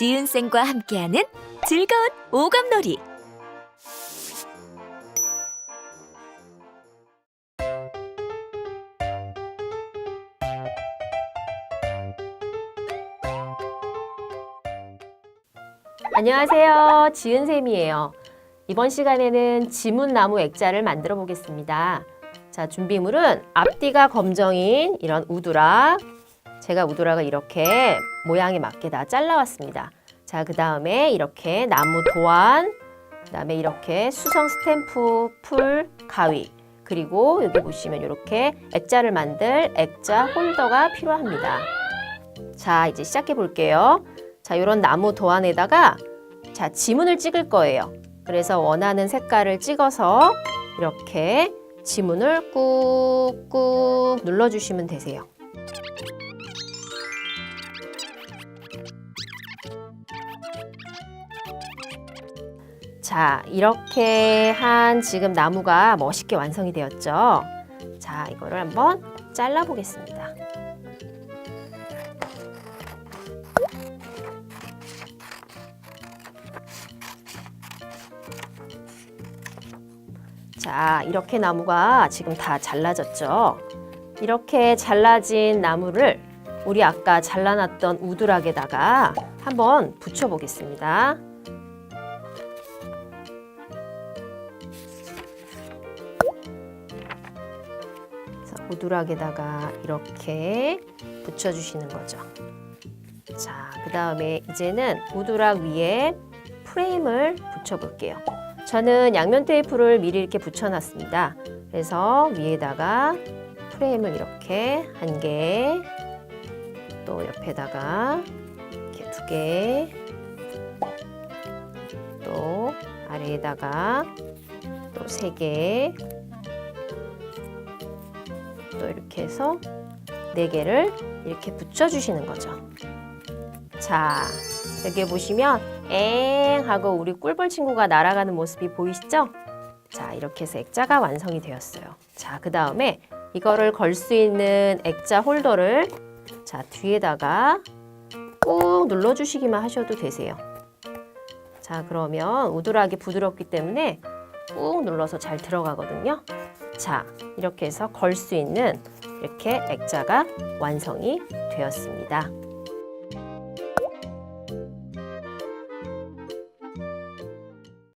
지은쌤과 함께하는 즐거운 오감놀이. 안녕하세요. 지은쌤이에요. 이번 시간에는 지문나무 액자를 만들어 보겠습니다. 자, 준비물은 앞뒤가 검정인 이런 우드락. 제가 우드락을 이렇게 모양에 맞게 다 잘라왔습니다. 자, 그 다음에 이렇게 나무 도안, 그 다음에 이렇게 수성 스탬프, 풀, 가위, 그리고 여기 보시면 이렇게 액자를 만들 액자 홀더가 필요합니다. 자, 이제 시작해 볼게요. 자, 이런 나무 도안에다가 자, 지문을 찍을 거예요. 그래서 원하는 색깔을 찍어서 이렇게 지문을 꾹꾹 눌러주시면 되세요. 자, 이렇게 한 지금 나무가 멋있게 완성이 되었죠. 자, 이거를 한번 잘라 보겠습니다. 자, 이렇게 나무가 지금 다 잘라졌죠. 이렇게 잘라진 나무를 우리 아까 잘라놨던 우드락에다가 한번 붙여 보겠습니다. 우드락에다가 이렇게 붙여주시는 거죠. 자, 그 다음에 이제는 우드락 위에 프레임을 붙여볼게요. 저는 양면 테이프를 미리 이렇게 붙여놨습니다. 그래서 위에다가 프레임을 이렇게 한 개, 또 옆에다가 이렇게 두 개, 또 아래에다가 또 세 개, 또 이렇게 해서 네 개를 이렇게 붙여주시는 거죠. 자, 여기 보시면 엥 하고 우리 꿀벌 친구가 날아가는 모습이 보이시죠? 자, 이렇게 해서 액자가 완성이 되었어요. 자, 그 다음에 이거를 걸 수 있는 액자 홀더를 자, 뒤에다가 꾹 눌러주시기만 하셔도 되세요. 자, 그러면 우드락이 부드럽기 때문에 꾹 눌러서 잘 들어가거든요. 자, 이렇게 해서 걸 수 있는 이렇게 액자가 완성이 되었습니다.